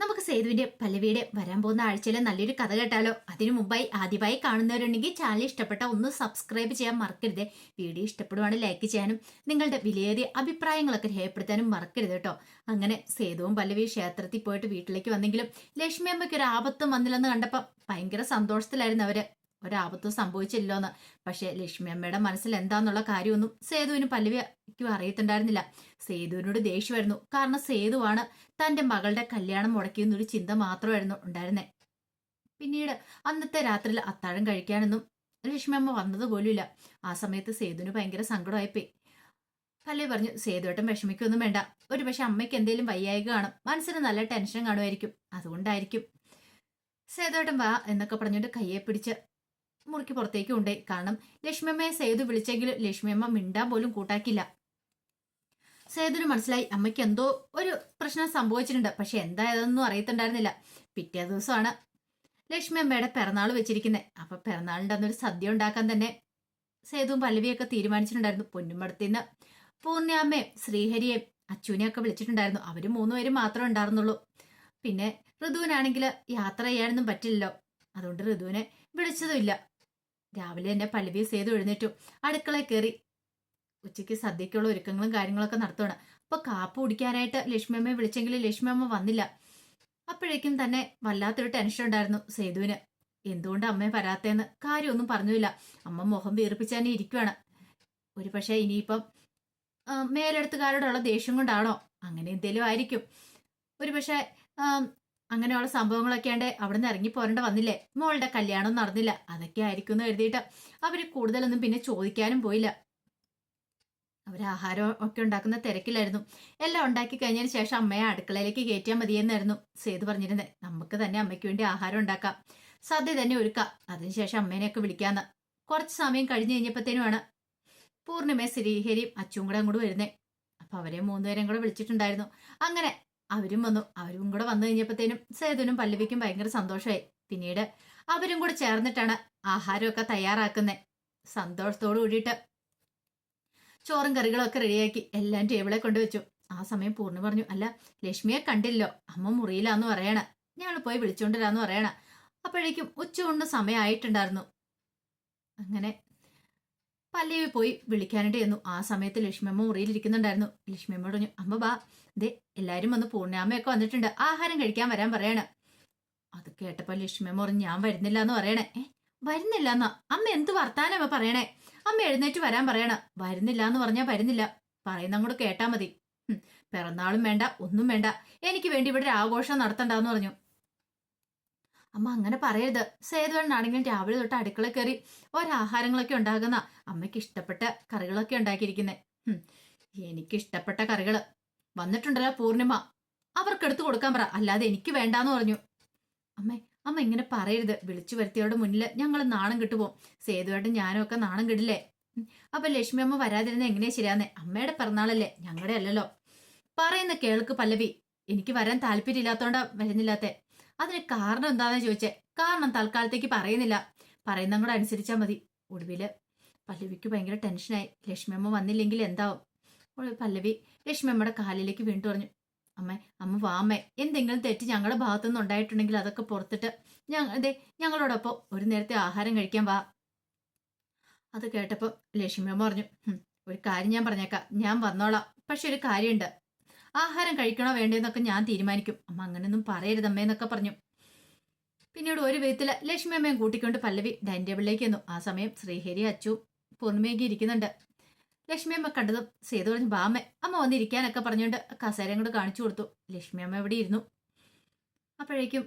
നമുക്ക് സേതുവിന്റെ പല്ലവിയുടെ വരാൻ പോകുന്ന ആഴ്ചയിലെ നല്ലൊരു കഥ കേട്ടാലോ? അതിനു മുമ്പായി ആദ്യമായി കാണുന്നവരുണ്ടെങ്കിൽ ചാനൽ ഇഷ്ടപ്പെട്ട ഒന്ന് സബ്സ്ക്രൈബ് ചെയ്യാൻ മറക്കരുത്. വീഡിയോ ഇഷ്ടപ്പെടുവാണെങ്കിൽ ലൈക്ക് ചെയ്യാനും നിങ്ങളുടെ വിലയേറിയ അഭിപ്രായങ്ങളൊക്കെ രേഖപ്പെടുത്താനും മറക്കരുത് കേട്ടോ. അങ്ങനെ സേതുവും പല്ലവി ക്ഷേത്രത്തിൽ പോയിട്ട് വീട്ടിലേക്ക് വന്നെങ്കിലും ലക്ഷ്മി അമ്മയ്ക്ക് ഒരു ആപത്തും വന്നില്ലെന്ന് കണ്ടപ്പോൾ ഭയങ്കര സന്തോഷത്തിലായിരുന്നു അവർ. ഒരാപത്തും സംഭവിച്ചില്ലോന്ന്. പക്ഷെ ലക്ഷ്മി അമ്മയുടെ മനസ്സിൽ എന്താന്നുള്ള കാര്യമൊന്നും സേതുവിന് പല്ലവിക്കും അറിയത്തുണ്ടായിരുന്നില്ല. സേതുവിനോട് ദേഷ്യമായിരുന്നു. കാരണം സേതുവാണ് തന്റെ മകളുടെ കല്യാണം മുടക്കിയെന്നൊരു ചിന്ത മാത്രമായിരുന്നു ഉണ്ടായിരുന്നേ. പിന്നീട് അന്നത്തെ രാത്രിയിൽ അത്താഴം കഴിക്കാനൊന്നും ലക്ഷ്മി അമ്മ വന്നത് പോലുമില്ല. ആ സമയത്ത് സേതുവിന് ഭയങ്കര സങ്കടമായിപ്പോയി. പല്ലവി പറഞ്ഞു സേതുവേട്ടൻ വിഷമിക്കൊന്നും വേണ്ട. ഒരു പക്ഷെ അമ്മയ്ക്ക് എന്തെങ്കിലും വയ്യായിക കാണും. മനസ്സിന് നല്ല ടെൻഷൻ കാണുമായിരിക്കും. അതുകൊണ്ടായിരിക്കും. സേതുവേട്ടൻ വാ എന്നൊക്കെ പറഞ്ഞുകൊണ്ട് കയ്യെ പിടിച്ച് മുറിക്ക് പുറത്തേക്ക് ഉണ്ട്. കാരണം ലക്ഷ്മിയമ്മയെ സേതു വിളിച്ചെങ്കിലും ലക്ഷ്മിയമ്മ മിണ്ടാൻ പോലും കൂട്ടാക്കില്ല സേതുവിന് മനസ്സിലായി അമ്മയ്ക്ക് എന്തോ ഒരു പ്രശ്നം സംഭവിച്ചിട്ടുണ്ട്. പക്ഷെ എന്തായതൊന്നും അറിയത്തുണ്ടായിരുന്നില്ല. പിറ്റേ ദിവസമാണ് ലക്ഷ്മി അമ്മയുടെ പിറന്നാൾ വെച്ചിരിക്കുന്നത്. അപ്പൊ പിറന്നാളിന്റെ അന്നൊരു സദ്യ ഉണ്ടാക്കാൻ തന്നെ സേതുവും പല്ലവിയൊക്കെ തീരുമാനിച്ചിട്ടുണ്ടായിരുന്നു. പൊന്നുമടത്തിന്ന് പൂർണിയമ്മയും ശ്രീഹരിയെയും അച്ചുവിനെയൊക്കെ വിളിച്ചിട്ടുണ്ടായിരുന്നു. അവർ മൂന്നുപേരും മാത്രമേ ഉണ്ടായിരുന്നുള്ളൂ. പിന്നെ ഋതുവിനാണെങ്കിൽ യാത്ര ചെയ്യാനൊന്നും പറ്റില്ലല്ലോ. അതുകൊണ്ട് ഋതുവിനെ വിളിച്ചതുമില്ല രാവിലെ തന്നെ പല്ലവി സേതു എഴുന്നേറ്റു. അടുക്കള കയറി. ഉച്ചയ്ക്ക് സദ്യക്കുള്ള ഒരുക്കങ്ങളും കാര്യങ്ങളൊക്കെ നടത്തുകയാണ് അപ്പൊ കാപ്പ് കുടിക്കാനായിട്ട് ലക്ഷ്മിയമ്മയെ വിളിച്ചെങ്കിലും ലക്ഷ്മിയമ്മ വന്നില്ല. അപ്പോഴേക്കും തന്നെ വല്ലാത്തൊരു ടെൻഷൻ ഉണ്ടായിരുന്നു സേതുവിന്. എന്തുകൊണ്ട് അമ്മയെ വരാത്തേന്ന്? കാര്യമൊന്നും പറഞ്ഞില്ല അമ്മ മുഖം വീർപ്പിച്ച് ഇരിക്കുവാണ്. ഒരു പക്ഷേ ഇനിയിപ്പം മേലെടുത്തുകാരോടുള്ള ദേഷ്യം കൊണ്ടാണോ? അങ്ങനെ എന്തേലും ആയിരിക്കും. ഒരു പക്ഷേ അങ്ങനെയുള്ള സംഭവങ്ങളൊക്കെ ഉണ്ട് അവിടെ നിന്ന് ഇറങ്ങി പോരേണ്ട വന്നില്ലേ? മോളുടെ കല്യാണം നടന്നില്ല. അതൊക്കെ ആയിരിക്കും എന്ന് എഴുതിയിട്ട് അവർ കൂടുതലൊന്നും പിന്നെ ചോദിക്കാനും പോയില്ല. അവർ ആഹാരം ഒക്കെ ഉണ്ടാക്കുന്ന തിരക്കിലായിരുന്നു. എല്ലാം ഉണ്ടാക്കി കഴിഞ്ഞതിന് ശേഷം അമ്മയെ അടുക്കളയിലേക്ക് കയറ്റിയാൽ മതിയെന്നായിരുന്നു സേതു പറഞ്ഞിരുന്നത് നമുക്ക് തന്നെ അമ്മയ്ക്ക് വേണ്ടി ആഹാരം ഉണ്ടാക്കാം. സദ്യ തന്നെ ഒരുക്കാം. അതിനുശേഷം അമ്മേനെയൊക്കെ വിളിക്കാന്ന്. കുറച്ച് സമയം കഴിഞ്ഞ് കഴിഞ്ഞപ്പോഴത്തേനുമാണ് പൂർണിമയെ ശ്രീഹരിയും അച്ചും കൂടെ അങ്ങോട്ട് വരുന്നേ. അപ്പൊ അവരെ മൂന്നുപേരെയും കൂടെ വിളിച്ചിട്ടുണ്ടായിരുന്നു. അങ്ങനെ അവരും വന്നു. അവരും കൂടെ വന്നു കഴിഞ്ഞപ്പോഴത്തേനും സേതുനും പല്ലവിക്കും ഭയങ്കര സന്തോഷമായി. പിന്നീട് അവരും കൂടെ ചേർന്നിട്ടാണ് ആഹാരമൊക്കെ തയ്യാറാക്കുന്നത് സന്തോഷത്തോടു കൂടിയിട്ട് ചോറും കറികളൊക്കെ റെഡിയാക്കി എല്ലാം ടേബിളെ കൊണ്ടുവച്ചു. ആ സമയം പൂർണ പറഞ്ഞു അല്ല ലക്ഷ്മിയെ കണ്ടില്ലോ. അമ്മ മുറിയിലാന്ന് പറയണ. ഞങ്ങൾ പോയി വിളിച്ചോണ്ടിരാന്ന് പറയണ. അപ്പോഴേക്കും ഉച്ചകൊണ്ട് സമയമായിട്ടുണ്ടായിരുന്നു. അങ്ങനെ പല്ലവി പോയി വിളിക്കാനായിട്ട് ചെന്നു ആ സമയത്ത് ലക്ഷ്മിയമ്മ മുറിയിലിരിക്കുന്നുണ്ടായിരുന്നു. ലക്ഷ്മിയമ്മ പറഞ്ഞു അമ്മ ബാ ദേ എല്ലാരും വന്ന് പൂർണാമ്മയൊക്കെ വന്നിട്ടുണ്ട്. ആഹാരം കഴിക്കാൻ വരാൻ പറയണേ. അത് കേട്ടപ്പോൾ ലക്ഷ്മിയമ്മ പറഞ്ഞു ഞാൻ വരുന്നില്ല എന്ന് പറയണേ. ഏ വരുന്നില്ല എന്നാ അമ്മ എന്ത് വർത്താനമ്മ പറയണേ? അമ്മ എഴുന്നേറ്റ് വരാൻ പറയണ. വരുന്നില്ല എന്ന് പറഞ്ഞാൽ വരുന്നില്ല. പറയുന്ന അങ്ങോട്ട് കേട്ടാ മതി. പിറന്നാളും വേണ്ട ഒന്നും വേണ്ട. എനിക്ക് വേണ്ടി ഇവിടെ ഒരു ആഘോഷം നടത്തണ്ടെന്ന് പറഞ്ഞു. അമ്മ അങ്ങനെ പറയരുത്. സേതുവണ്ണാണെങ്കിൽ രാവിലെ തൊട്ട് അടുക്കള കയറി ഒരാഹാരങ്ങളൊക്കെ ഉണ്ടാകുന്ന അമ്മയ്ക്ക് ഇഷ്ടപ്പെട്ട കറികളൊക്കെ ഉണ്ടാക്കിയിരിക്കുന്നേ. എനിക്ക് ഇഷ്ടപ്പെട്ട കറികൾ. വന്നിട്ടുണ്ടല്ലോ പൂർണിമ. അവർക്ക് എടുത്തു കൊടുക്കാൻ പറ. അല്ലാതെ എനിക്ക് വേണ്ടാന്ന് പറഞ്ഞു. അമ്മേ അമ്മ ഇങ്ങനെ പറയരുത്. വിളിച്ചു വരുത്തിയവരുടെ മുന്നിൽ ഞങ്ങൾ നാണം കിട്ടുപോകും സേതുവേട്ടൻ ഞാനും ഒക്കെ നാണം കിടില്ലേ. അപ്പൊ ലക്ഷ്മി അമ്മ വരാതിരുന്ന എങ്ങനെയാ ശരിയാന്നേ? അമ്മയുടെ പിറന്നാളല്ലേ. ഞങ്ങളുടെ അല്ലല്ലോ പറയുന്ന കേൾക്ക് പല്ലവി. എനിക്ക് വരാൻ താല്പര്യമില്ലാത്തോണ്ടാ വരുന്നില്ലാത്തെ. അതിന് കാരണം എന്താണെന്ന് ചോദിച്ചേ. കാരണം തൽക്കാലത്തേക്ക് പറയുന്നില്ല. പറയുന്ന കൂടെ അനുസരിച്ചാൽ മതി. ഒടുവിൽ പല്ലവിക്ക് ഭയങ്കര ടെൻഷനായി ലക്ഷ്മി അമ്മ വന്നില്ലെങ്കിൽ എന്താവും? ഒടുവിൽ പല്ലവി ലക്ഷ്മി അമ്മയുടെ കാലിലേക്ക് വീണ്ടു പറഞ്ഞു അമ്മേ അമ്മ വാ അമ്മേ. എന്തെങ്കിലും തെറ്റ് ഞങ്ങളുടെ ഭാഗത്തുനിന്ന് ഉണ്ടായിട്ടുണ്ടെങ്കിൽ അതൊക്കെ പുറത്തിട്ട് ഞങ്ങൾ അതെ ഞങ്ങളോടൊപ്പം ഒരു നേരത്തെ ആഹാരം കഴിക്കാൻ വാ. അത് കേട്ടപ്പോൾ ലക്ഷ്മി അമ്മ പറഞ്ഞു ഒരു കാര്യം ഞാൻ പറഞ്ഞേക്കാം. ഞാൻ വന്നോളാം. പക്ഷെ ഒരു കാര്യമുണ്ട്. ആഹാരം കഴിക്കണോ വേണ്ടേന്നൊക്കെ ഞാൻ തീരുമാനിക്കും. അമ്മ അങ്ങനെയൊന്നും പറയരുത് അമ്മേന്നൊക്കെ പറഞ്ഞു. പിന്നീട് ഒരു വിധത്തിൽ ലക്ഷ്മി അമ്മയും കൂട്ടിക്കൊണ്ട് പല്ലവി ഡൈനിങ് ടേബിളിലേക്ക് വന്നു ആ സമയം ശ്രീഹരി അച്ചു പൂർണിമയൊക്കെ ഇരിക്കുന്നുണ്ട്. ലക്ഷ്മി അമ്മ കണ്ടതും സേതു പറഞ്ഞു ബാമ്മ അമ്മ വന്നിരിക്കാനൊക്കെ പറഞ്ഞുകൊണ്ട് കസേരയും കൂടെ കാണിച്ചു കൊടുത്തു. ലക്ഷ്മി അമ്മ ഇവിടെ ഇരുന്നു. അപ്പോഴേക്കും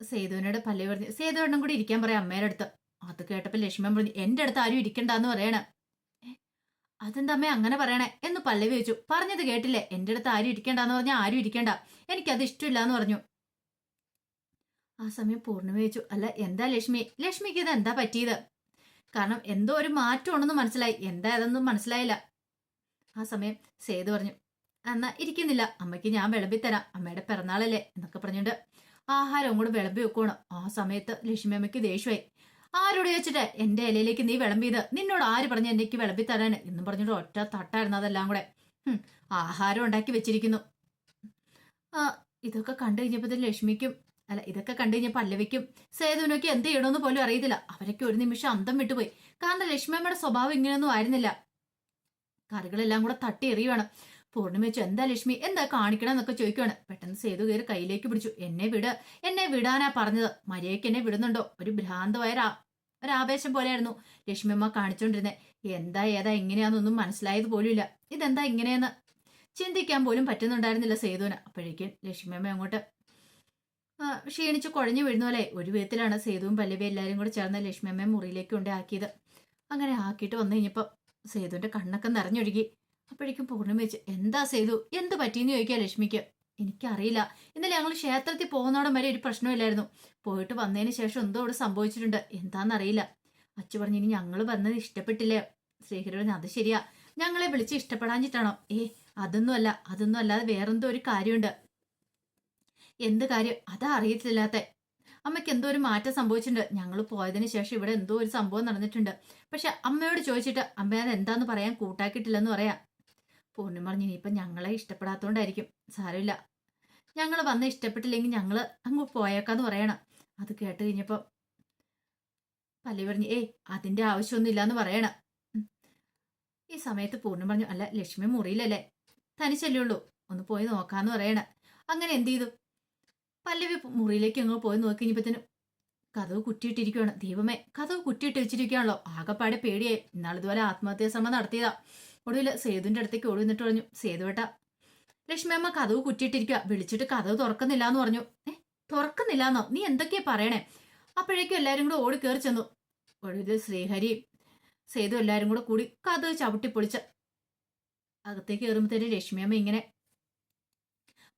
സേതുവിനോട് പല്ലവി പറഞ്ഞു സേതുവണ്ണം കൂടി ഇരിക്കാൻ പറയാം അമ്മയുടെ അടുത്ത്. അത് കേട്ടപ്പോൾ ലക്ഷ്മി അമ്മ പറഞ്ഞു എന്റെ അടുത്ത് ആരും ഇരിക്കണ്ടെന്ന് പറയണ. അതെന്താ അമ്മ അങ്ങനെ പറയണേ? എന്ന് പല്ലവി വെച്ചു പറഞ്ഞത് കേട്ടില്ലേ? എന്റെ അടുത്ത് ആരും ഇരിക്കേണ്ടെന്ന് പറഞ്ഞാൽ ആരും ഇരിക്കേണ്ട. എനിക്കത് ഇഷ്ടമില്ല എന്ന് പറഞ്ഞു. ആ സമയം പൂർണിമ ചോദിച്ചു. അല്ല എന്താ ലക്ഷ്മി? ലക്ഷ്മിക്ക് ഇത് എന്താ പറ്റിയത്? കാരണം എന്തോ ഒരു മാറ്റം ഉണ്ടെന്ന് മനസ്സിലായി. എന്താ അതൊന്നും മനസ്സിലായില്ല. ആ സമയം സേതു പറഞ്ഞു. എന്നാ ഇരിക്കുന്നില്ല. അമ്മയ്ക്ക് ഞാൻ വിളമ്പി തരാം. അമ്മയുടെ പിറന്നാളല്ലേ എന്നൊക്കെ പറഞ്ഞിട്ട് ആഹാരം കൂടെ വിളമ്പി വെക്കണം ആ സമയത്ത് ലക്ഷ്മി അമ്മയ്ക്ക് ദേഷ്യമായി. ആരോട് ചോദിച്ചിട്ട് എന്റെ ഇലയിലേക്ക് നീ വിളമ്പിയത് നിന്നോട് ആര് പറഞ്ഞു എനിക്ക് വിളമ്പി തരാൻ എന്നും പറഞ്ഞിട്ട് ഒറ്റ തട്ടായിരുന്നു അതെല്ലാം കൂടെ. ആഹാരം ഉണ്ടാക്കി വെച്ചിരിക്കുന്നു. ആ ഇതൊക്കെ കണ്ടു കഴിഞ്ഞപ്പോ ലക്ഷ്മിക്കും അല്ല ഇതൊക്കെ കണ്ടു കഴിഞ്ഞ പല്ലവിക്കും സേതുവിനൊക്കെ എന്ത് ചെയ്യണമെന്ന് പോലും അറിയത്തില്ല. അവരൊക്കെ ഒരു നിമിഷം അന്തം വിട്ടുപോയി. കാരണം ലക്ഷ്മിയമ്മയുടെ സ്വഭാവം ഇങ്ങനെയൊന്നും ആയിരുന്നില്ല. കറികളെല്ലാം കൂടെ തട്ടി എറിയുവാണ്. പൂർണിമ വെച്ചു എന്താ ലക്ഷ്മി? എന്താ കാണിക്കണം എന്നൊക്കെ ചോദിക്കുവാണ്. പെട്ടെന്ന് സേതു കയറി കയ്യിലേക്ക് പിടിച്ചു. എന്നെ വിട്. എന്നെ വിടാനാ പറഞ്ഞത്. മര്യാദയ്ക്ക് എന്നെ വിടുന്നുണ്ടോ? ഒരു ഭ്രാന്തമായ ഒരു ആവേശം പോലെയായിരുന്നു ലക്ഷ്മിയമ്മ കാണിച്ചുകൊണ്ടിരുന്നത് എന്താ ഏതാ എങ്ങനെയാന്നൊന്നും മനസ്സിലായത് പോലുമില്ല. ഇതെന്താ ഇങ്ങനെയെന്ന് ചിന്തിക്കാൻ പോലും പറ്റുന്നുണ്ടായിരുന്നില്ല സേതുവിന്. അപ്പോഴേക്കും ലക്ഷ്മിയമ്മ അങ്ങോട്ട് ക്ഷീണിച്ച് കുഴഞ്ഞു വീഴുന്ന പോലെ. ഒരു വിധത്തിലാണ് സേതുവും പല്ലവി എല്ലാവരും കൂടെ ചേർന്ന് ലക്ഷ്മിയമ്മയെ മുറിയിലേക്ക് കൊണ്ടേ ആക്കിയത്. അങ്ങനെ ആക്കിയിട്ട് വന്നു കഴിഞ്ഞപ്പോൾ സേതുവിന്റെ കണ്ണൊക്കെ നിറഞ്ഞൊഴുകി. അപ്പോഴേക്കും പൂർണിമ വെച്ച് എന്താ ചെയ്തു എന്ത് പറ്റിയെന്ന് ചോദിക്കുക ലക്ഷ്മിക്ക്? എനിക്കറിയില്ല. ഇന്നലെ ഞങ്ങൾ ക്ഷേത്രത്തിൽ പോകുന്നോടം വരെ ഒരു പ്രശ്നമില്ലായിരുന്നു. പോയിട്ട് വന്നതിന് ശേഷം എന്തോ അവിടെ സംഭവിച്ചിട്ടുണ്ട്. എന്താണെന്നറിയില്ല അച്ചു പറഞ്ഞു ഇനി ഞങ്ങൾ വന്നത് ഇഷ്ടപ്പെട്ടില്ലേ? ശ്രീഹരി പറഞ്ഞു അത് ശരിയാ. ഞങ്ങളെ വിളിച്ച് ഇഷ്ടപ്പെടാഞ്ഞിട്ടാണോ? ഏ അതൊന്നും അല്ല അതൊന്നും അല്ലാതെ വേറെന്തോ ഒരു കാര്യമുണ്ട്. എന്ത് കാര്യം? അതാ അറിയത്തില്ലാത്ത. അമ്മയ്ക്ക് എന്തോ ഒരു മാറ്റം സംഭവിച്ചിട്ടുണ്ട്. ഞങ്ങൾ പോയതിന് ശേഷം ഇവിടെ എന്തോ ഒരു സംഭവം നടന്നിട്ടുണ്ട്. പക്ഷെ അമ്മയോട് ചോദിച്ചിട്ട് അമ്മ അത് എന്താന്ന് പറയാൻ കൂട്ടാക്കിയിട്ടില്ലെന്ന് പറയാം. പൂർണിമ പറഞ്ഞു ഇനിയിപ്പം ഞങ്ങളെ ഇഷ്ടപ്പെടാത്തോണ്ടായിരിക്കും. സാരമില്ല. ഞങ്ങൾ വന്ന് ഇഷ്ടപ്പെട്ടില്ലെങ്കിൽ ഞങ്ങൾ അങ്ങ് പോയേക്കാന്ന് പറയണം. അത് കേട്ട് കഴിഞ്ഞപ്പോൾ പല്ലി പറഞ്ഞു ഏയ് അതിന്റെ ആവശ്യമൊന്നുമില്ല എന്ന് പറയണം ഈ സമയത്ത് പൂർണം പറഞ്ഞു അല്ല ലക്ഷ്മി മുറിയിലല്ലേ. തനിച്ചല്ലേ ഉള്ളൂ. ഒന്ന് പോയി നോക്കാന്ന് പറയണ. അങ്ങനെ എന്ത് ചെയ്തു? പല്ലവി മുറിയിലേക്ക് അങ്ങ് പോയി നോക്കി കഴിഞ്ഞപ്പത്തേനും കഥവ് കുറ്റിയിട്ടിരിക്കുകയാണ് ദൈവമേ കഥവ് കുറ്റിയിട്ട് വെച്ചിരിക്കുകയാണല്ലോ. ആകെപ്പാടെ പേടിയായി. ഇന്നാളിതുപോലെ ആത്മഹത്യാ ശ്രമം നടത്തിയതാ. ഒടുവിൽ സേതുവിന്റെ അടുത്തേക്ക് ഓടി നിന്നിട്ട് പറഞ്ഞു സേതുവേട്ട ലക്ഷ്മി അമ്മ കഥവ് കുറ്റിയിട്ടിരിക്കുക വിളിച്ചിട്ട് കഥവ് തുറക്കുന്നില്ല എന്ന് പറഞ്ഞു. ഏ തുറക്കുന്നില്ല എന്നോ നീ എന്തൊക്കെയാ പറയണേ? അപ്പോഴേക്കും എല്ലാരും കൂടെ ഓടി കയറി ചെന്നു. ഒടുവിൽ ശ്രീഹരി സേതു എല്ലാരും കൂടെ കൂടി കഥവ് ചവിട്ടി പൊളിച്ച അകത്തേക്ക് കയറുമ്പോഴത്തേന് ലക്ഷ്മിയമ്മ ഇങ്ങനെ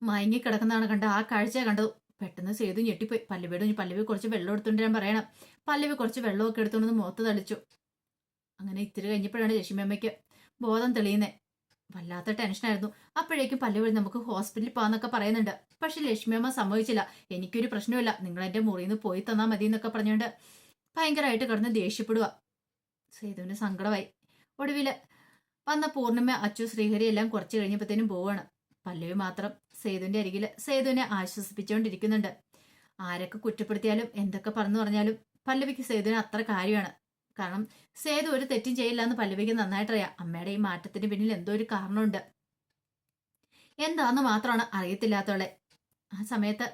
മയങ്ങി കിടക്കുന്നതാണ് കണ്ട ആ കാഴ്ച കണ്ടത്. പെട്ടെന്ന് സേതു ഞെട്ടിപ്പോയി. പല്ലവിയോട് പല്ലവി കുറച്ച് വെള്ളം എടുത്തുകൊണ്ട് ഞാൻ പറയണം. പല്ലവി കുറച്ച് വെള്ളമൊക്കെ എടുത്തുകൊണ്ട് മുഖത്ത് തളിച്ചു. അങ്ങനെ ഇത്തിരി കഴിഞ്ഞപ്പോഴാണ് ലക്ഷ്മിയമ്മയ്ക്ക് ബോധം തെളിയുന്നേ. വല്ലാത്ത ടെൻഷനായിരുന്നു അപ്പോഴേക്കും പല്ലവി നമുക്ക് ഹോസ്പിറ്റലിൽ പോകാന്നൊക്കെ പറയുന്നുണ്ട്. പക്ഷെ ലക്ഷ്മിയമ്മ സമ്മതിച്ചില്ല. എനിക്കൊരു പ്രശ്നമില്ല നിങ്ങൾ എന്റെ മുറിയിൽ നിന്ന് പോയി തന്നാൽ മതി എന്നൊക്കെ പറഞ്ഞുകൊണ്ട് ഭയങ്കരമായിട്ട് കിടന്ന് ദേഷ്യപ്പെടുക സേതുവിന് സങ്കടമായി. ഒടുവിൽ വന്ന പൂർണിമ അച്ചു ശ്രീഹരി എല്ലാം കുറച്ച് കഴിഞ്ഞപ്പോഴത്തേനും പോവാണ്. പല്ലവി മാത്രം സേതുവിന്റെ അരികിൽ സേതുവിനെ ആശ്വസിപ്പിച്ചുകൊണ്ടിരിക്കുന്നുണ്ട് ആരൊക്കെ കുറ്റപ്പെടുത്തിയാലും എന്തൊക്കെ പറഞ്ഞു പറഞ്ഞാലും പല്ലവിക്ക് സേതുവിന് അത്ര കാര്യമാണ്. കാരണം സേതു ഒരു തെറ്റും ചെയ്യില്ല എന്ന് പല്ലവിക്ക് നന്നായിട്ടറിയാം. അമ്മയുടെ ഈ മാറ്റത്തിന് പിന്നിൽ എന്തോ ഒരു കാരണമുണ്ട്. എന്താന്ന് മാത്രമാണ് അറിയത്തില്ലാത്തവളെ ആ സമയത്ത്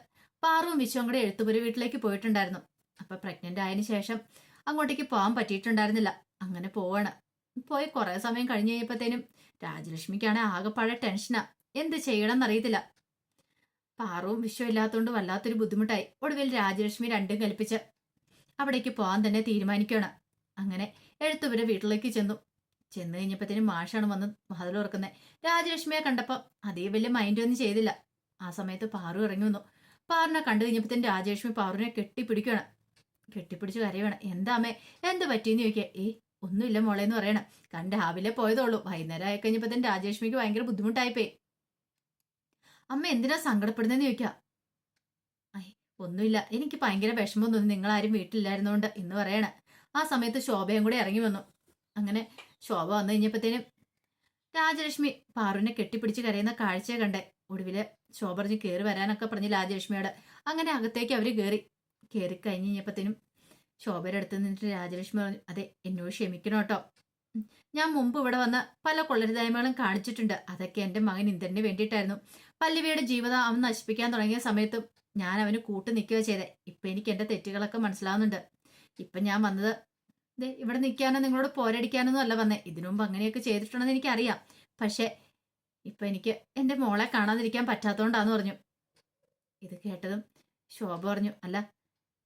പാറും വിശ്വം കൂടെ എഴുത്തുപുരി വീട്ടിലേക്ക് പോയിട്ടുണ്ടായിരുന്നു. അപ്പൊ പ്രഗ്നന്റ് ആയതിനു ശേഷം അങ്ങോട്ടേക്ക് പോകാൻ പറ്റിയിട്ടുണ്ടായിരുന്നില്ല. അങ്ങനെ പോവാണ്. പോയി കുറെ സമയം കഴിഞ്ഞു കഴിഞ്ഞപ്പോഴത്തേനും രാജലക്ഷ്മിക്കാണ് ആകെപ്പാടെ ടെൻഷനാ. എന്ത് ചെയ്യണം എന്നറിയത്തില്ല പാറവും വിശ്വം ഇല്ലാത്തതുകൊണ്ട് വല്ലാത്തൊരു ബുദ്ധിമുട്ടായി. ഒടുവിൽ രാജലക്ഷ്മി രണ്ടും കൽപ്പിച്ച് അവിടേക്ക് പോകാൻ തന്നെ തീരുമാനിക്കുകയാണ്. അങ്ങനെ എഴുത്തുപുര വീട്ടിലേക്ക് ചെന്നു. ചെന്ന് കഴിഞ്ഞപ്പോഴത്തേനും മാഷാണ് വന്ന് വാതിൽ തുറക്കുന്നത് രാജലക്ഷ്മിയെ കണ്ടപ്പോൾ അതേ വലിയ മൈൻഡ് ഒന്നും ചെയ്തില്ല. ആ സമയത്ത് പാറു ഇറങ്ങി വന്നു. പാറിനെ കണ്ടു കഴിഞ്ഞപ്പോഴത്തേനും രാജലക്ഷ്മി പാറുവിനെ കെട്ടിപ്പിടിക്കുകയാണ്. കെട്ടിപ്പിടിച്ച് കരയുവാണ്. എന്താ അമ്മേ എന്ത് പറ്റിയെന്ന് ചോദിക്കുക? ഏ ഒന്നുമില്ല മോളെ എന്ന് പറയണം. കാരണം രാവിലെ പോയതേ ഉള്ളൂ വൈകുന്നേരം ആയി കഴിഞ്ഞപ്പോഴത്തേനും രാജലക്ഷ്മിക്ക് ഭയങ്കര ബുദ്ധിമുട്ടായിപ്പോയി. അമ്മ എന്തിനാ സങ്കടപ്പെടുന്നതെന്ന് ചോദിക്കുക? ഒന്നുമില്ല. എനിക്ക് ഭയങ്കര വിഷമം നിങ്ങൾ ആരും വീട്ടിലില്ലായിരുന്നോണ്ട് എന്ന് പറയണ. ആ സമയത്ത് ശോഭയും കൂടെ ഇറങ്ങി വന്നു. അങ്ങനെ ശോഭ വന്നു കഴിഞ്ഞപ്പോഴത്തേനും രാജലക്ഷ്മി പാറുവിനെ കെട്ടിപ്പിടിച്ച് കരയുന്ന കാഴ്ചയെ കണ്ടേ ഒടുവിൽ ശോഭ പറഞ്ഞ് കയറി വരാനൊക്കെ പറഞ്ഞ് രാജലക്ഷ്മിയോട്. അങ്ങനെ അകത്തേക്ക് അവർ കയറി കയറി കഴിഞ്ഞ് കഴിഞ്ഞപ്പോഴത്തേനും ശോഭയുടെ അടുത്ത് നിന്നിട്ട് രാജലക്ഷ്മി പറഞ്ഞു അതെ എന്നോട് ക്ഷമിക്കണം കേട്ടോ. ഞാൻ മുമ്പ് ഇവിടെ വന്ന് പല കൊള്ളരുതായ്മകളും കാണിച്ചിട്ടുണ്ട്. അതൊക്കെ എന്റെ മകൻ ഇന്ദ്രന് വേണ്ടിയിട്ടായിരുന്നു. പല്ലവിയുടെ ജീവിതം അവൻ നശിപ്പിക്കാൻ തുടങ്ങിയ സമയത്തും ഞാൻ അവന് കൂട്ടു നിൽക്കുക ചെയ്തേ. ഇപ്പൊ എനിക്ക് എന്റെ തെറ്റുകളൊക്കെ മനസ്സിലാവുന്നുണ്ട്. ഇപ്പൊ ഞാൻ വന്നത് ദേ ഇവിടെ നിൽക്കാനോ നിങ്ങളോട് പോരടിക്കാനൊന്നും അല്ല വന്നേ. ഇതിനു മുമ്പ് അങ്ങനെയൊക്കെ ചെയ്തിട്ടുണ്ടെന്ന് എനിക്കറിയാം. പക്ഷേ ഇപ്പൊ എനിക്ക് എന്റെ മോളെ കാണാതിരിക്കാൻ പറ്റാത്തതുകൊണ്ടാന്ന് പറഞ്ഞു. ഇത് കേട്ടതും ശോഭ പറഞ്ഞു അല്ല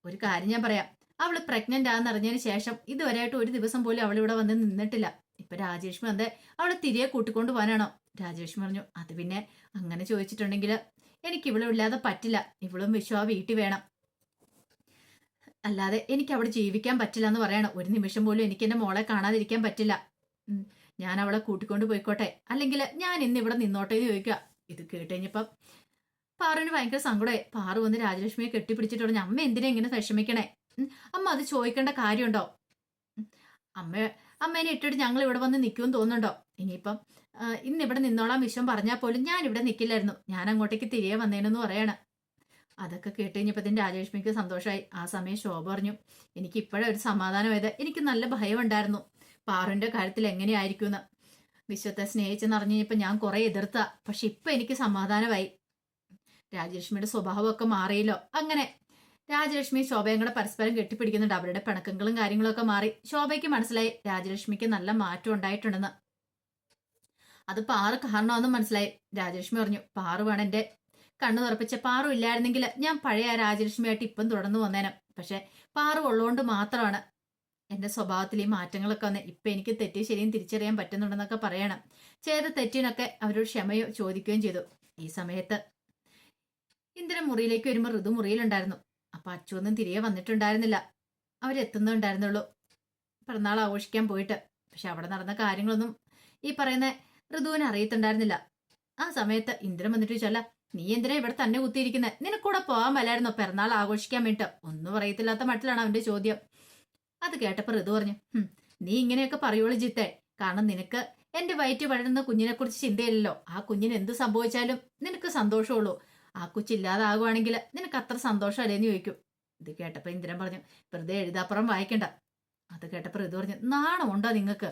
ഒരു കാര്യം ഞാൻ പറയാം. അവൾ പ്രഗ്നന്റ് ആണെന്ന് അറിഞ്ഞതിന് ശേഷം ഇതുവരെയായിട്ട് ഒരു ദിവസം പോലും അവൾ ഇവിടെ വന്ന് നിന്നിട്ടില്ല. ഇപ്പൊ രാജേഷ്മി വന്നേ അവളെ തിരികെ കൂട്ടിക്കൊണ്ട് പോകാനാണോ രാജേഷ്മി പറഞ്ഞു അത് പിന്നെ അങ്ങനെ ചോദിച്ചിട്ടുണ്ടെങ്കിൽ എനിക്ക് ഇവളും ഇല്ലാതെ പറ്റില്ല. ഇവളും വിശ്വ വീട്ടിൽ വേണം. അല്ലാതെ എനിക്ക് അവിടെ ജീവിക്കാൻ പറ്റില്ല എന്ന് പറയണം. ഒരു നിമിഷം പോലും എനിക്ക് എന്റെ മോളെ കാണാതിരിക്കാൻ പറ്റില്ല. ഞാൻ അവളെ കൂട്ടിക്കൊണ്ട് പോയിക്കോട്ടെ. അല്ലെങ്കിൽ ഞാൻ ഇന്ന് ഇവിടെ നിന്നോട്ടെ എന്ന് ചോദിക്കുക. ഇത് കേട്ടുകഴിഞ്ഞപ്പം പാറുവിന് ഭയങ്കര സങ്കടമായി. പാറു വന്ന് രാജലക്ഷ്മിയെ കെട്ടിപ്പിടിച്ചിട്ട് പറഞ്ഞു അമ്മ എന്തിനെ ഇങ്ങനെ വിഷമിക്കണേ? അമ്മ അത് ചോദിക്കേണ്ട കാര്യമുണ്ടോ? അമ്മ അമ്മേനെ ഇട്ടിട്ട് ഞങ്ങൾ ഇവിടെ വന്ന് നിൽക്കുമെന്ന് തോന്നുന്നുണ്ടോ? ഇനിയിപ്പം ഇന്ന് ഇവിടെ നിന്നോളാം വിശ്വം പറഞ്ഞാൽ പോലും ഞാൻ ഇവിടെ നിൽക്കില്ലായിരുന്നു. ഞാൻ അങ്ങോട്ടേക്ക് തിരികെ വന്നേനെന്ന് പറയണം. അതൊക്കെ കേട്ട് കഴിഞ്ഞപ്പോൾ രാജലക്ഷ്മിക്ക് സന്തോഷമായി. ആ സമയം ശോഭ പറഞ്ഞു എനിക്ക് ഇപ്പോഴേ ഒരു സമാധാനമായത് എനിക്ക് നല്ല ഭയം ഉണ്ടായിരുന്നു പാറുവിന്റെ കാര്യത്തിൽ എങ്ങനെയായിരിക്കുമെന്ന്. വിശ്വത്തെ സ്നേഹിച്ചെന്ന് കഴിഞ്ഞപ്പോൾ ഞാൻ കുറെ എതിർത്ത. പക്ഷെ ഇപ്പൊ എനിക്ക് സമാധാനമായി. രാജലക്ഷ്മിയുടെ സ്വഭാവമൊക്കെ മാറിയല്ലോ. അങ്ങനെ രാജലക്ഷ്മി ശോഭയും കൂടെ പരസ്പരം കെട്ടിപ്പിടിക്കുന്നുണ്ട്. അവരുടെ പിണക്കങ്ങളും കാര്യങ്ങളൊക്കെ മാറി. ശോഭയ്ക്ക് മനസ്സിലായി രാജലക്ഷ്മിക്ക് നല്ല മാറ്റം ഉണ്ടായിട്ടുണ്ടെന്ന്. അത് പാറു കാരണമാണെന്ന് മനസ്സിലായി. രാജലക്ഷ്മി പറഞ്ഞു പാറു വേണം എന്റെ കണ്ണു തുറപ്പിച്ച പാറു ഇല്ലായിരുന്നെങ്കിൽ ഞാൻ പഴയ രാജലക്ഷ്മിയായിട്ട് ഇപ്പം തുടർന്നു വന്നേനെ. പക്ഷെ പാറു ഉള്ളതുകൊണ്ട് മാത്രമാണ് എന്റെ സ്വഭാവത്തിൽ ഈ മാറ്റങ്ങളൊക്കെ വന്ന്. ഇപ്പൊ എനിക്ക് തെറ്റി ശരിയും തിരിച്ചറിയാൻ പറ്റുന്നുണ്ടെന്നൊക്കെ പറയണം. ചെയ്ത തെറ്റിനൊക്കെ അവരോട് ക്ഷമയോ ചോദിക്കുകയും ചെയ്തു. ഈ സമയത്ത് ഇന്ദ്രൻ മുറിയിലേക്ക് വരുമ്പോൾ ഋതു മുറിയിലുണ്ടായിരുന്നു അപ്പൊ അച്ചുവൊന്നും തിരികെ വന്നിട്ടുണ്ടായിരുന്നില്ല. അവരെത്തുന്നുണ്ടായിരുന്നുള്ളൂ. പിറന്നാൾ ആഘോഷിക്കാൻ പോയിട്ട്. പക്ഷെ അവിടെ നടന്ന കാര്യങ്ങളൊന്നും ഈ പറയുന്ന ഋതുവിനെ അറിയത്തുണ്ടായിരുന്നില്ല. ആ സമയത്ത് ഇന്ദ്രൻ വന്നിട്ട് ചോദിച്ചല്ല നീ എന്തിനാ ഇവിടെ തന്നെ കുത്തിയിരിക്കുന്നത് നിനക്കൂടെ പോകാൻ മേലായിരുന്നോ പിറന്നാൾ ആഘോഷിക്കാൻ വേണ്ടിട്ട്? ഒന്നും അറിയത്തില്ലാത്ത മട്ടിലാണ് അവന്റെ ചോദ്യം. അത് കേട്ടപ്പോൾ ഋതു പറഞ്ഞു നീ ഇങ്ങനെയൊക്കെ പറയുള്ളൂ ജിത്തെ. കാരണം നിനക്ക് എന്റെ വയറ്റ് വളരുന്ന കുഞ്ഞിനെ കുറിച്ച് ചിന്തയില്ലല്ലോ. ആ കുഞ്ഞിന് എന്ത് സംഭവിച്ചാലും നിനക്ക് സന്തോഷമുള്ളൂ. ആ കൊച്ചില്ലാതാകുവാണെങ്കിൽ നിനക്ക് അത്ര സന്തോഷമല്ലേന്ന് ചോദിക്കും. ഇത് കേട്ടപ്പോ ഇന്ദ്രൻ പറഞ്ഞു വെറുതെ എഴുതാപ്പുറം വായിക്കണ്ട. അത് കേട്ടപ്പോ ഋതു പറഞ്ഞു നാണമുണ്ടോ നിങ്ങൾക്ക്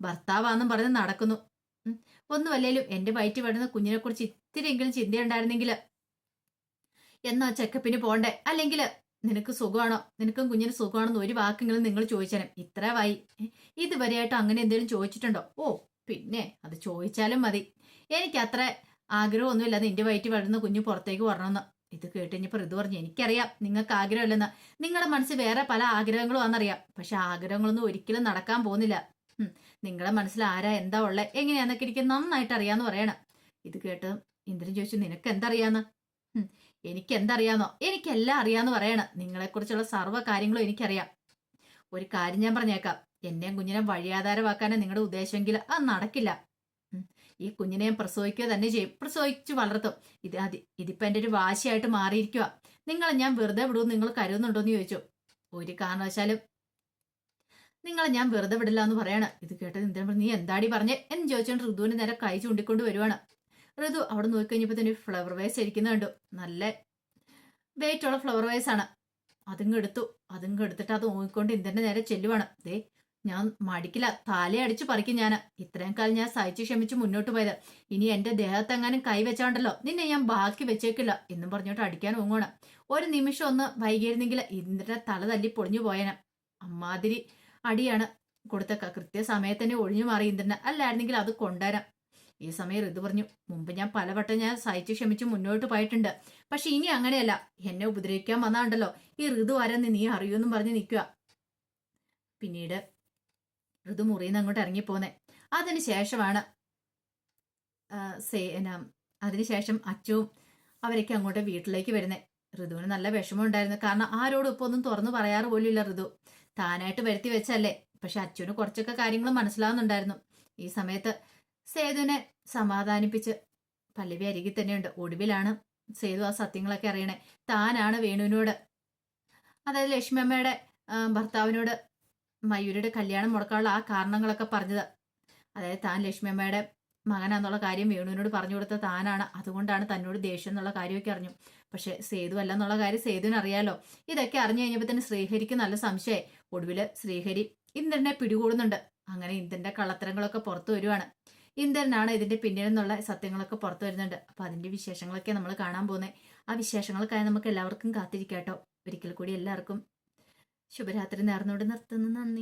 ഭർത്താവാന്നും പറഞ്ഞ് നടക്കുന്നു. ഒന്നുമല്ലേലും എന്റെ വയറ്റ് വളരുന്ന കുഞ്ഞിനെ കുറിച്ച് ഇത്തിരിയെങ്കിലും ചിന്തയുണ്ടായിരുന്നെങ്കിൽ എന്നാ ചെക്കപ്പിന് പോണ്ടേ? അല്ലെങ്കിൽ നിനക്ക് സുഖമാണോ? നിനക്കും കുഞ്ഞിന് സുഖമാണെന്ന് ഒരു വാക്കെങ്കിലും നിങ്ങൾ ചോദിച്ചാലും ഇത്ര വായി. ഏ, ഇതുവരെയായിട്ട് അങ്ങനെ എന്തെങ്കിലും ചോദിച്ചിട്ടുണ്ടോ? ഓ പിന്നെ അത് ചോദിച്ചാലും മതി. എനിക്ക് അത്ര ആഗ്രഹമൊന്നുമില്ല നിന്റെ വയറ്റിൽ വളരുന്ന കുഞ്ഞ് പുറത്തേക്ക് വരണമെന്ന്. ഇത് കേട്ടുകഴിഞ്ഞപ്പോൾ ഇത് പറഞ്ഞു എനിക്കറിയാം നിങ്ങൾക്ക് ആഗ്രഹമില്ലെന്ന്. നിങ്ങളുടെ മനസ്സിൽ വേറെ പല ആഗ്രഹങ്ങളും ആണെന്നറിയാം പക്ഷെ ആഗ്രഹങ്ങളൊന്നും ഒരിക്കലും നടക്കാൻ പോകുന്നില്ല. ഉം, നിങ്ങളുടെ മനസ്സിൽ ആരാ എന്താ ഉള്ളത് എങ്ങനെയാന്നൊക്കെ എനിക്ക് നന്നായിട്ട് അറിയാന്ന് പറയണം. ഇത് കേട്ട് ഇന്ദ്രൻ ചോദിച്ചു നിനക്ക് എന്തറിയാന്ന്? എനിക്ക് എന്തറിയാന്നോ? എനിക്കെല്ലാം അറിയാന്ന് പറയണം. നിങ്ങളെക്കുറിച്ചുള്ള സർവ കാര്യങ്ങളും എനിക്കറിയാം. ഒരു കാര്യം ഞാൻ പറഞ്ഞേക്കാം. എന്നെയും കുഞ്ഞിനെ വഴിയാധാരമാക്കാനാണ് നിങ്ങളുടെ ഉദ്ദേശമെങ്കിൽ അത് നടക്കില്ല. ഈ കുഞ്ഞിനെ ഞാൻ പ്രസവിക്കുക തന്നെ ചെയ്യും. പ്രസവിച്ച് വളർത്തും. ഇത് അതി ഇതിപ്പോ എന്റെ ഒരു വാശിയായിട്ട് മാറിയിരിക്കുക നിങ്ങളെ ഞാൻ വെറുതെ വിടുമെന്ന് നിങ്ങൾ കരുതുന്നുണ്ടോ എന്ന് ചോദിച്ചു. ഒരു കാരണവശാലും നിങ്ങളെ ഞാൻ വെറുതെ വിടില്ല എന്ന് പറയാണ്. ഇത് കേട്ടത് പറഞ്ഞു, നീ എന്താടി പറഞ്ഞേ? എന്ന് ചോദിച്ചുകൊണ്ട് ഋതുവിന് നേരെ കൈ ചൂണ്ടിക്കൊണ്ട് വരുവാണ്. ഋതു അവിടെ നോക്കി കഴിഞ്ഞപ്പോൾ തന്നെ ഫ്ലവർ വേസ് ഇരിക്കുന്ന കണ്ടു. നല്ല വെയിറ്റ് ഉള്ള ഫ്ലവർ വേസ് ആണ്. അതിങ്ങ് എടുത്തു. അതിങ്ങ് എടുത്തിട്ട് അത് നോക്കിക്കൊണ്ട് ഇന്ദ്രന്റെ നേരെ ചെല്ലുവാണ്. ദേ ഞാൻ മടിക്കില്ല. തലയടിച്ച് പറിക്കും ഞാൻ ഇത്രയും കാലം ഞാൻ സഹിച്ച് ക്ഷമിച്ച് മുന്നോട്ട് പോയത്. ഇനി എന്റെ ദേഹത്തെങ്ങാനും കൈ വെച്ചാണ്ടല്ലോ. നിന്നെ ഞാൻ ബാക്കി വെച്ചേക്കില്ല എന്നും പറഞ്ഞോട്ട് അടിക്കാൻ ഓങ്ങോണം ഒരു നിമിഷം ഒന്ന് വൈകിയിരുന്നെങ്കിൽ ഇന്ദ്രന്റെ തല തല്ലി പൊളിഞ്ഞു പോയനെ. അമ്മാതിരി അടിയാണ്. കൊടുത്ത കൃത്യ കൃത്യസമയത്ത് തന്നെ ഒഴിഞ്ഞു മാറി ഇന്ദ്രന് അല്ലായിരുന്നെങ്കിൽ അത് കൊണ്ടുവരാം ഈ സമയം ഋതു പറഞ്ഞു മുമ്പ് ഞാൻ പലവട്ടം ഞാൻ സഹിച്ചു ക്ഷമിച്ച് മുന്നോട്ട് പോയിട്ടുണ്ട്. പക്ഷെ ഇനി അങ്ങനെയല്ല. എന്നെ ഉപദ്രവിക്കാൻ വന്നാണ്ടല്ലോ. ഈ ഋതു ആരെന്ന് നീ അറിയൂന്നും പറഞ്ഞ് നിൽക്കുക. പിന്നീട് ഋതു മുറിയിൽ നിന്ന് അങ്ങോട്ട് ഇറങ്ങിപ്പോന്നെ. അതിന് ശേഷമാണ് സേന അതിനുശേഷം അച്ചുവും അവരൊക്കെ അങ്ങോട്ട് വീട്ടിലേക്ക് വരുന്നേ. ഋതുവിന് നല്ല വിഷമമുണ്ടായിരുന്നു കാരണം ആരോടും ഇപ്പൊ ഒന്നും തുറന്നു പറയാറ് പോലും ഇല്ല ഋതു. താനായിട്ട് വരുത്തി വെച്ചല്ലേ? പക്ഷെ അച്ഛന് കുറച്ചൊക്കെ കാര്യങ്ങൾ മനസ്സിലാവുന്നുണ്ടായിരുന്നു. ഈ സമയത്ത് സേതുവിനെ സമാധാനിപ്പിച്ച് പല്ലവി അരികിൽ തന്നെയുണ്ട്. ഒടുവിലാണ് സേതു ആ സത്യങ്ങളൊക്കെ അറിയണേ. താനാണ് വേണുവിനോട്. അതായത് ലക്ഷ്മി അമ്മയുടെ ഭർത്താവിനോട് മയൂരിയുടെ കല്യാണം മുടക്കാനുള്ള ആ കാരണങ്ങളൊക്കെ പറഞ്ഞത്. അതായത് താൻ ലക്ഷ്മി അമ്മയുടെ മകനാന്നുള്ള കാര്യം വേണുവിനോട് പറഞ്ഞു കൊടുത്ത താനാണ്. അതുകൊണ്ടാണ് തന്നോട് ദേഷ്യം എന്നുള്ള കാര്യമൊക്കെ അറിഞ്ഞു. പക്ഷെ സേതു അല്ല എന്നുള്ള കാര്യം സേതുവിന് അറിയാലോ. ഇതൊക്കെ അറിഞ്ഞു കഴിഞ്ഞപ്പോൾ തന്നെ ശ്രീഹരിക്ക് നല്ല സംശയമായി ഒടുവിൽ ശ്രീഹരി ഇന്ദ്രനെ പിടികൂടുന്നുണ്ട്. അങ്ങനെ ഇന്ദ്രന്റെ കള്ളത്തരങ്ങളൊക്കെ പുറത്തു വരുവാണ്. ഇന്ദ്രനാണ് ഇതിന്റെ പിന്നിൽ നിന്നുള്ള സത്യങ്ങളൊക്കെ പുറത്തു വരുന്നുണ്ട്. അപ്പൊ അതിന്റെ വിശേഷങ്ങളൊക്കെ നമ്മൾ കാണാൻ പോകുന്നത് ആ വിശേഷങ്ങൾക്കായി നമുക്ക് എല്ലാവർക്കും കാത്തിരിക്കാട്ടോ. ഒരിക്കൽ കൂടി എല്ലാവർക്കും ശുഭരാത്രി നേർന്നോട് നിർത്തുന്നു. നന്ദി.